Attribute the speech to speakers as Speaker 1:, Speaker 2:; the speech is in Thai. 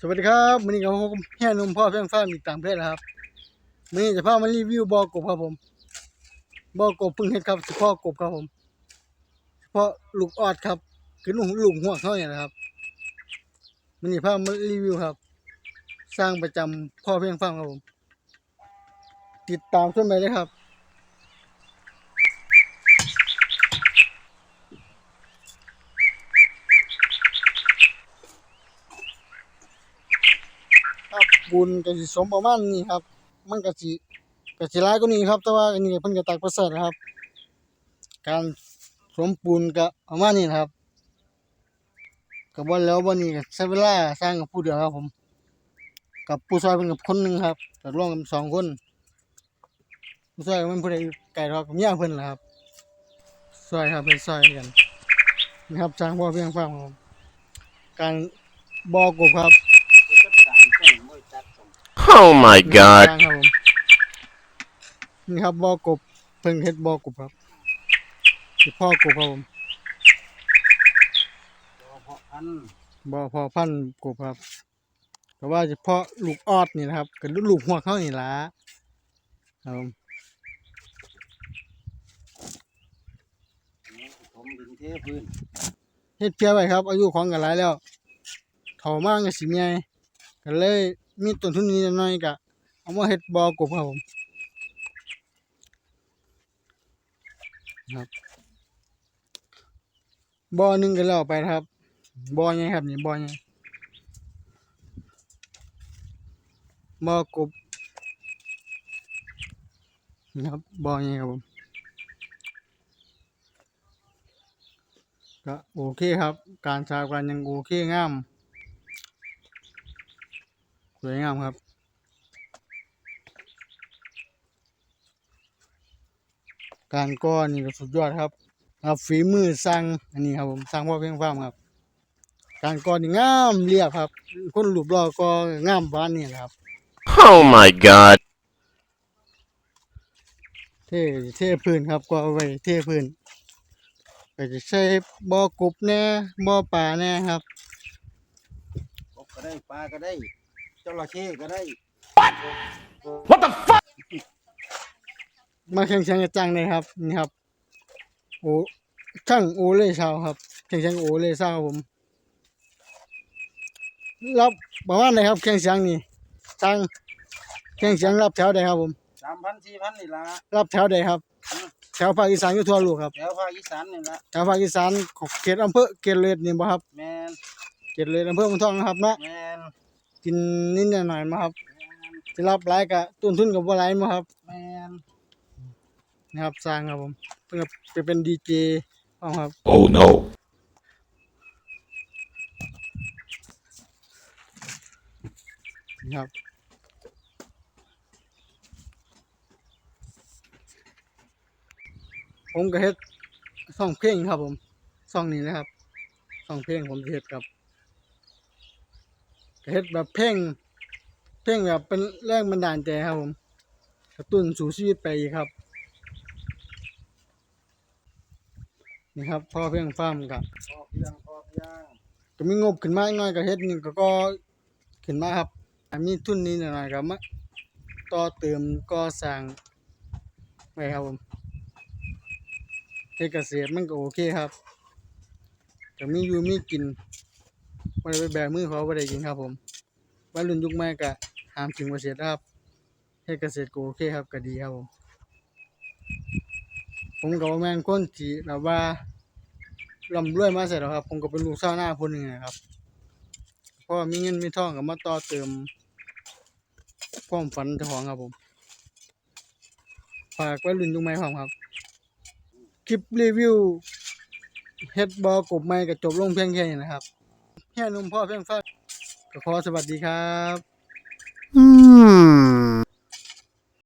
Speaker 1: สวัสดีครับวันนี้กับผมแห่นุ่มพ่อเพียงฟ้าอีต่างประเทศนะครับวันนี้จะพามารีวิวบอกบครับผมบอกบเพิ่งเฮ็ดครับเฉพาะกบครับผมเฉพาะลูกออดครับคือลูกลูกหัวเขาเนี่ยนะครับวันนี้พามารีวิวครับ สร้างประจำพ่อเพียงฟ้าครับผม ติดตามชมไปเลยครับ ครั บุญก็สิสมประมาณนี้ครับ มันก็สิก็สิหลายกว่านี้ครับ แต่ว่าอันนี้เพิ่นก็ตักประเสริฐนะครับ การสมปูนก็ประมาณนี้นะครับก็บ่แล้วบ่นี้ก็ใช้เวลาสร้างกับผู้เดียวครับผม กับผู้ซอยเพิ่นกับคนหนึ่งครับก็ร่วมกันสองคนผู้ซอยมันผู้ใดไกลหรอกกับเมียเพิ่นละครับซอยครับเป็นซอยกันนะครับสร้างบ่อเพียงฟังครับการบ่อกบครับ
Speaker 2: Oh my god.
Speaker 1: ครับผมนี่ครับบ่อกบเพิ่งเฮ็ดบ่อกบครับสิพ่อกบครับผมบ่อพอพันธุ์กบครับแต่ว่าเฉพาะลูกออดนี่นะครับกับลูกหัวเขานี่ล่ะครับผม
Speaker 3: ผมดินเทพื้น
Speaker 1: เฮ็ดเพียไว้ครับ อายุของกันหลายแล้วเฒ่ามากก็สิใหญ่ก็เลย มีต้นทุนนิดหน่อยก็เอามาเฮ็ดบ่อกบครับผมครับบ่อหนึ่งก็แล้วไปครับบ่อใหญ่ครับนี่บ่อใหญ่บ่อกบนะครับบ่อใหญ่ครับผมก็โอเคครับ การสร้างกันยังโอเคงาม วยงามครับการก้อนนี่ก็สุดยอดครับครับฝีมือสร้างอันนี้ครับผมสร้างพ่อเพียงฟาร์มครับ การก้อนนี่งามเรียบครับ คนรูปรอก็งามบ้านนี่แหละครับ
Speaker 2: Oh my god.
Speaker 1: เท่เท่พื้นครับก็เอาไว้เท่พื้นก็จะใช้บ่อกบแน่บ่อป่าแน่ครับ
Speaker 3: กบก็ได้ปลาก็ได้ จระเข้ก็ได้
Speaker 1: มาแข่งแข่งกับจังเลยครับ นี่ครับ โอช่างโอเล่ชาวครับ แข่งแข่งโอเล่ชาวครับผมรับประมาณไหนครับแข่งเสียงนี่จังแข่งเสียงรับแถวใดครับผม
Speaker 3: สามพันสี่พันนี่ละ
Speaker 1: รับแถวใดครับ แถวภาคอีสานอยู่ทั่วโลกครับ
Speaker 3: แถวภาคอีสานนี่ละ
Speaker 1: แถวภาคอีสานของเขตอำเภอเขตเลดนี่บ่ครับ
Speaker 3: แมน
Speaker 1: เขตเลดอำเภอเมืองทองนะครับเนาะ
Speaker 3: แมน
Speaker 1: กินนิดหน่อยๆมาครับสิรับหลายก็ต้นทุนก็บ่หลายมาครับ
Speaker 3: แมน
Speaker 1: นะครับสร้างครับผมเพิ่งไปเป็นดีเจครับ
Speaker 2: Oh no.
Speaker 1: ครับผมก็เฮ็ดซ่องเพลงครับผมซ่องนี้นะครับซ่องเพลงผมสิเฮ็ดครับก็ เฮ็ดแบบเพลงเพลงแบบเป็นแรงบันดาลใจครับผมกระตุ้นสู่ชีวิตไปครับนี่ครับพ่อเพียงฟาร์มกับ
Speaker 3: พอเพียงพอเพียง
Speaker 1: ก็มีงบขึ้นมาหน่อยก็เฮ็ดนี่ก็ก็ขึ้นมาครับมีทุนนี้หน่อยๆก็มาต่อเติมก่อสร้างไว้ครับผมเฮ็ดเกษตรมันก็โอเคครับก็มีอยู่มีกิน บ่ได้ไปแบกมือเขาบ่ได้กินครับผมวัยรุ่นยุคใหม่ก็หามถึงเกษตรนะครับเฮ็ดเกษตรก็โอเคครับก็ดีครับผมผมก็บ่แม่นคนที่แบบว่าร่ำรวยมาเสร็จแล้วครับ ผมก็เป็นลูกชาวนาคนหนึ่งนะครับเพราะว่ามีเงินมีทองก็มาต่อเติมความฝันเจ้าของครับผมฝากไว้รุ่นยุคใหม่พร้อมครับ คลิปรีวิวเฮ็ดบอกบใหม่ก็จบลงเพียงแค่นี้นะครับ แค่หนุ่มพ่อเพียงฟ้าก็ขอสวัสดีครับ
Speaker 2: อืม